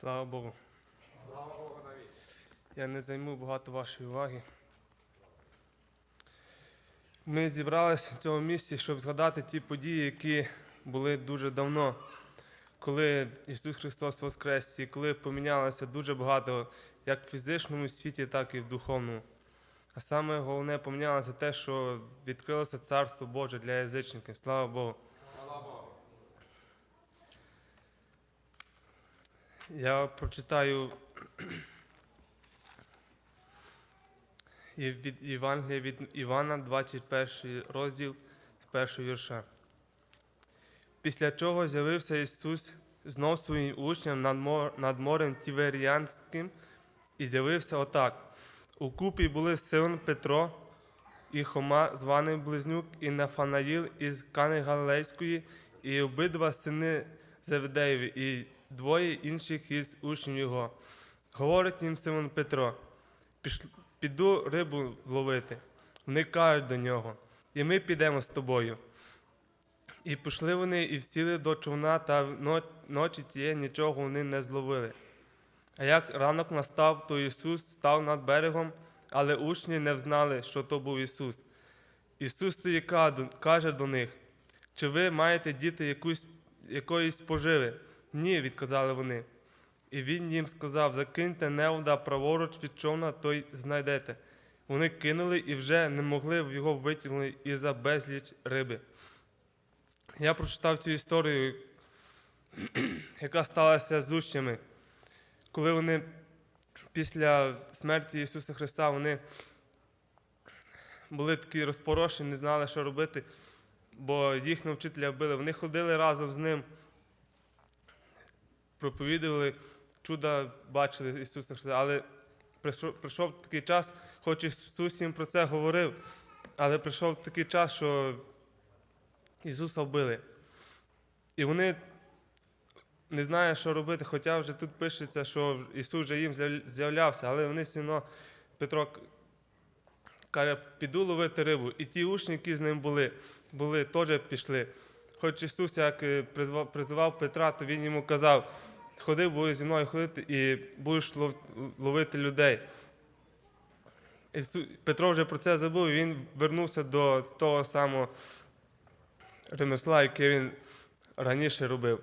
Слава Богу. Я не займу багато вашої уваги. Ми зібралися в цьому місці, щоб згадати ті події, які були дуже давно, коли Ісус Христос Воскрес, і коли помінялося дуже багато як в фізичному світі, так і в духовному. А саме головне помінялося те, що відкрилося Царство Боже для язичників. Слава Богу. Я прочитаю від Євангелія від Івана, 21 розділ з першого вірша. Після чого з'явився Ісус знов своїм учням над, мор, над морем Тіверіанським і з'явився отак. У купі були Симон Петро і Хома, званий Близнюк, і Нафанаїл із Кани Галилейської, і обидва сини Зевдеєві, і двоє інших із учнів його. Говорить їм Симон Петро: піду рибу ловити. Вони кажуть до нього, і ми підемо з тобою. І пішли вони і всіли до човна, та но- ночі тієї нічого вони не зловили. А як ранок настав, то Ісус став над берегом, але учні не взнали, що то був Ісус. Ісус тоді ка- каже до них: чи ви маєте діти якусь, якоїсь поживи? Ні, відказали вони. І він їм сказав: закиньте невда праворуч від човна, то й знайдете. Вони кинули і вже не могли його витягнути із-за безліч риби. Я прочитав цю історію, яка сталася з учнями, коли вони після смерті Ісуса Христа вони були такі розпорошені, не знали, що робити, бо їхнього вчителя вбили. Вони ходили разом з ним, проповідували, чуда бачили Ісуса Христа. Але прийшов, такий час, хоч Ісус їм про це говорив, але прийшов такий час, що Ісуса вбили. І вони не знають, що робити, хоча вже тут пишеться, що Ісус вже їм з'являвся, але вони все одно, Петро каже, піду ловити рибу. І ті учні, які з ним були, були теж пішли. Хоч Ісус як е, призвав, Петра, то Він йому казав, ходи, будеш зі мною ходити і будеш лов- ловити людей. Петро вже про це забув, і він вернувся до того самого ремесла, яке він раніше робив.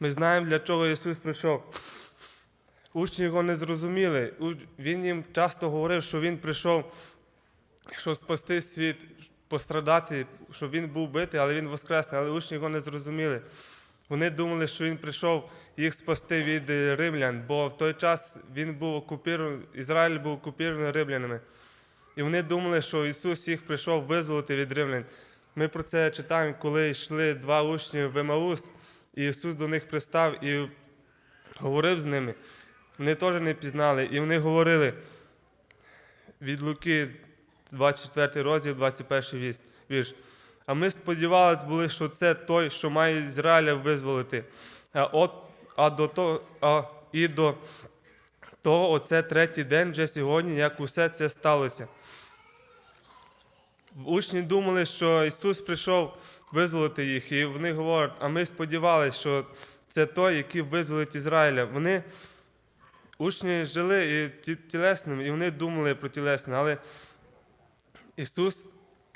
Ми знаємо, для чого Ісус прийшов. Учні його не зрозуміли. Він їм часто говорив, що Він прийшов, щоб спасти світ, пострадати, щоб він був битий, але він воскресне. Але учні його не зрозуміли. Вони думали, що він прийшов їх спасти від е, римлян, бо в той час він був окупований, Ізраїль був окупований римлянами. І вони думали, що Ісус їх прийшов визволити від римлян. Ми про це читаємо, коли йшли два учні в Емаус, і Ісус до них пристав і говорив з ними. Вони теж не пізнали, і вони говорили від Луки, 24 розділ, 21 віс- вірш. А ми сподівалися були, що це той, що має Ізраїля визволити. А, от, а, до того, а і до того, оце третій день вже сьогодні, як усе це сталося. Учні думали, що Ісус прийшов визволити їх, і вони говорять, а ми сподівалися, що це той, який визволить Ізраїля. Вони, учні жили і тілесним, і вони думали про тілесне, але Ісус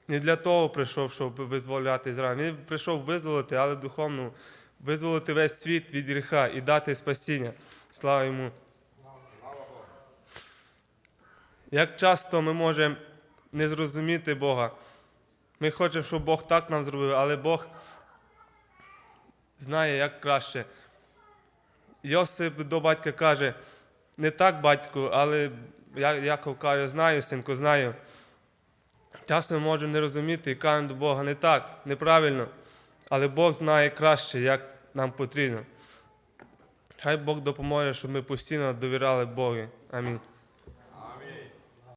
не для того прийшов, щоб визволяти Ізраїль. Він прийшов визволити, але духовно визволити весь світ від гріха і дати спасіння. Слава йому. Як часто ми можемо не зрозуміти Бога. Ми хочемо, щоб Бог так нам зробив, але Бог знає, як краще. Йосип до батька каже, не так, батьку, але Яков каже, знаю, синку, знаю. Часто ми можемо не розуміти і кажемо до Бога не так, неправильно, але Бог знає краще, як нам потрібно. Хай Бог допоможе, щоб ми постійно довіряли Богу. Амінь.